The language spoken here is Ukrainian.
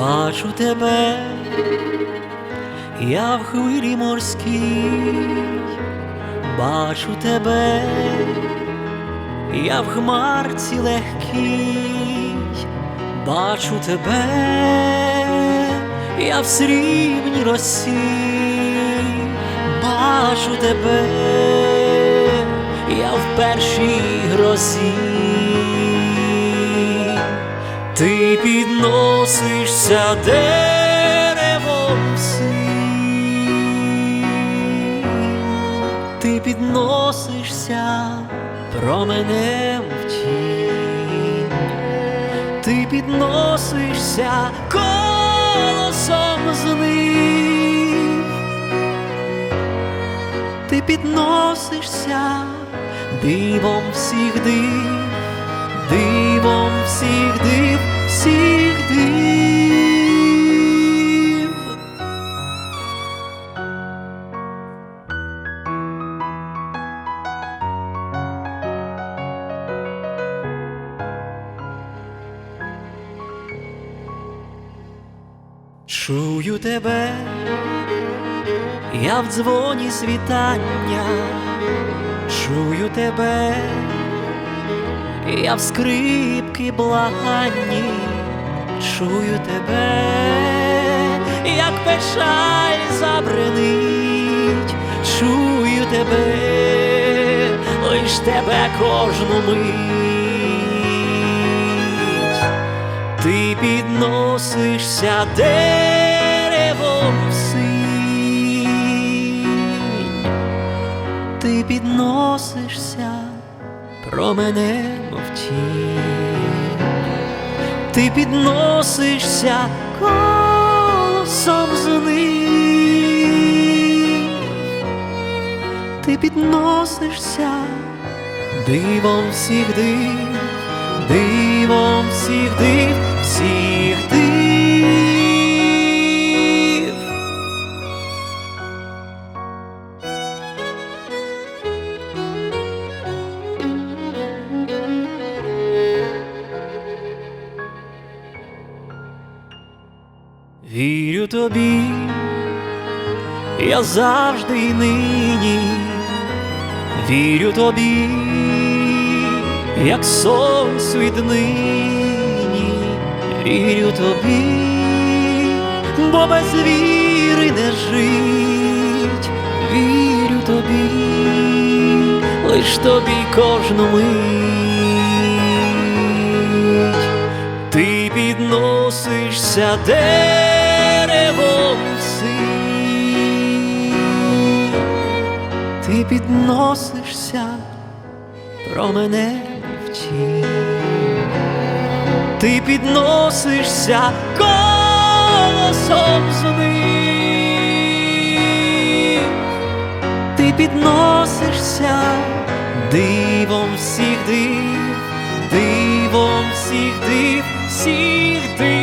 бачу тебе, я в хвилі морській, бачу тебе, я в хмарці легкій, бачу тебе, я в срібній росі, бачу тебе, я в першій грозі. Ти підносишся деревом синь. ти підносишся променем в тінь, ти підносишся колосом знив, ти підносишся дивом всіх див дивом всіх див, всіх див. Чую тебе, я в дзвоні світання, чую тебе я в скрипки благанні чую тебе, як печаль забринить, чую тебе, лиш тебе кожну мить, ти підносишся деревом синь, ти підносишся променем в тінь, ти підносишся колосом знив, ти підносишся дивом всіх див, дивом всіх див, всіх див. Вірю тобі, я завжди й нині, вірю тобі, як сонцю й днині, вірю тобі, бо без віри не жить, вірю тобі, лиш тобі кожну мить. Підносишся деревом синь, ти підносишся променем в тінь, ти підносишся колосом знив, ти підносишся дивом всіх див, дивом всіх див, всіх див.